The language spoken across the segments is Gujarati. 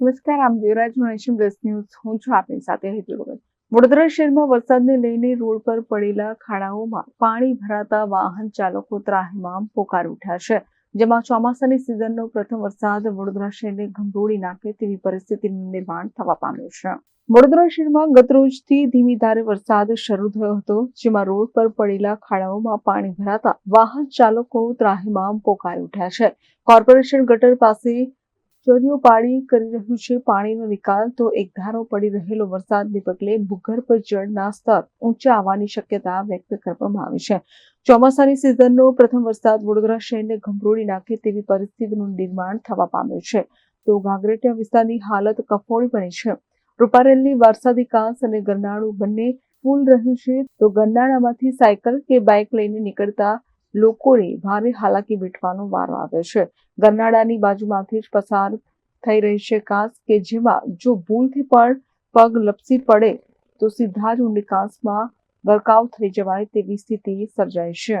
નમસ્કાર, આમ દેવરાજ નેશન પ્લસ ન્યૂઝ. હું છું આપની સાથે હેતુ વડોદરા શહેરમાં વરસાદને લઈને રોડ પર પડેલા ખાડાઓમાં પાણી ભરાતા વાહન ચાલકો ત્રાહિમામ પોકાર ઉઠ્યા છે. જેમાં ચોમાસાની સિઝનનો પ્રથમ વરસાદ વડોદરા શહેરને ગંભોળી નાખે તેવી પરિસ્થિતિનું નિર્માણ થવા પામ્યું છે. વડોદરા શહેરમાં ગતરોજથી ધીમી ધારે વરસાદ શરૂ થયો હતો, જેમાં રોડ પર પડેલા ખાડાઓમાં પાણી ભરાતા વાહન ચાલકો ત્રાહિમામ પોકારી ઉઠ્યા છે. કોર્પોરેશન ગટર પાસે ચોરીઓ પાણી કરી રહ્યું છે, પાણીનો નિકાલ તો એક ધારો પડી રહેલો વરસાદને પગલે ભૂગર્ભ જળના સ્તર ઊંચા આવવાની શક્યતા વ્યક્ત કરવામાં આવી છે. ચોમાસાની સિઝનનો પ્રથમ વરસાદ વડોદરા શહેરને ગંભરોળી નાખે તેવી પરિસ્થિતિનું નિર્માણ થવા પામ્યું છે. તો ગાગરેટિયા વિસ્તારની હાલત કફોડી બની છે. રૂપારેલની વરસાદી કાંસ અને ગરનાળું બંને ફૂલ રહ્યું છે. તો ગરનાળામાંથી સાયકલ કે બાઇક લઈને નીકળતા લોકોને ભારે હાલાકી વેઠવાનો વારો આવ્યો છે. ગરનાળાની બાજુમાંથી જ પસાર થઈ રહી છે કાંસ કે જેમાં જો ભૂલથી પણ પગ લપસી પડે, તો સીધા જ ઊંડી કાંસમાં ગરકાવ થઈ જવાય તેવી સ્થિતિ સર્જાય છે.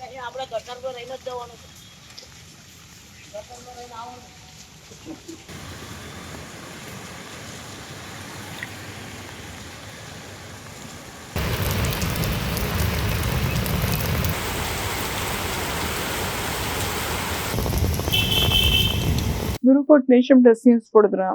નહીં, આપણે ગટરમાં રહીને જ જવાનું છે. ગટરમાં રહીને આવવાનું. Bureau nation plus news Vadodara